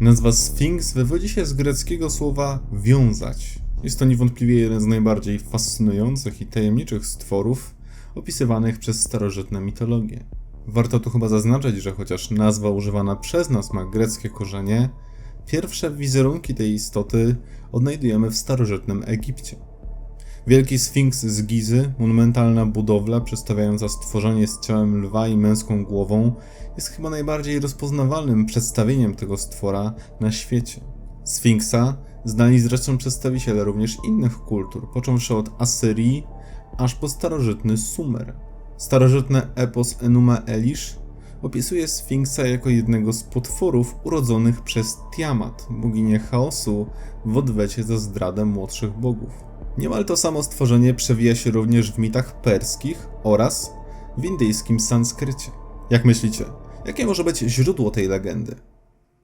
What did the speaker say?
Nazwa Sfinks wywodzi się z greckiego słowa wiązać. Jest to niewątpliwie jeden z najbardziej fascynujących i tajemniczych stworów opisywanych przez starożytne mitologie. Warto tu chyba zaznaczyć, że chociaż nazwa używana przez nas ma greckie korzenie, pierwsze wizerunki tej istoty odnajdujemy w starożytnym Egipcie. Wielki Sfinks z Gizy, monumentalna budowla przedstawiająca stworzenie z ciałem lwa i męską głową, jest chyba najbardziej rozpoznawalnym przedstawieniem tego stwora na świecie. Sfinksa znali zresztą przedstawiciele również innych kultur, począwszy od Asyrii aż po starożytny Sumer. Starożytne epos Enuma Elish opisuje Sfinksa jako jednego z potworów urodzonych przez Tiamat, boginię chaosu, w odwecie za zdradę młodszych bogów. Niemal to samo stworzenie przewija się również w mitach perskich oraz w indyjskim sanskrycie. Jak myślicie, jakie może być źródło tej legendy?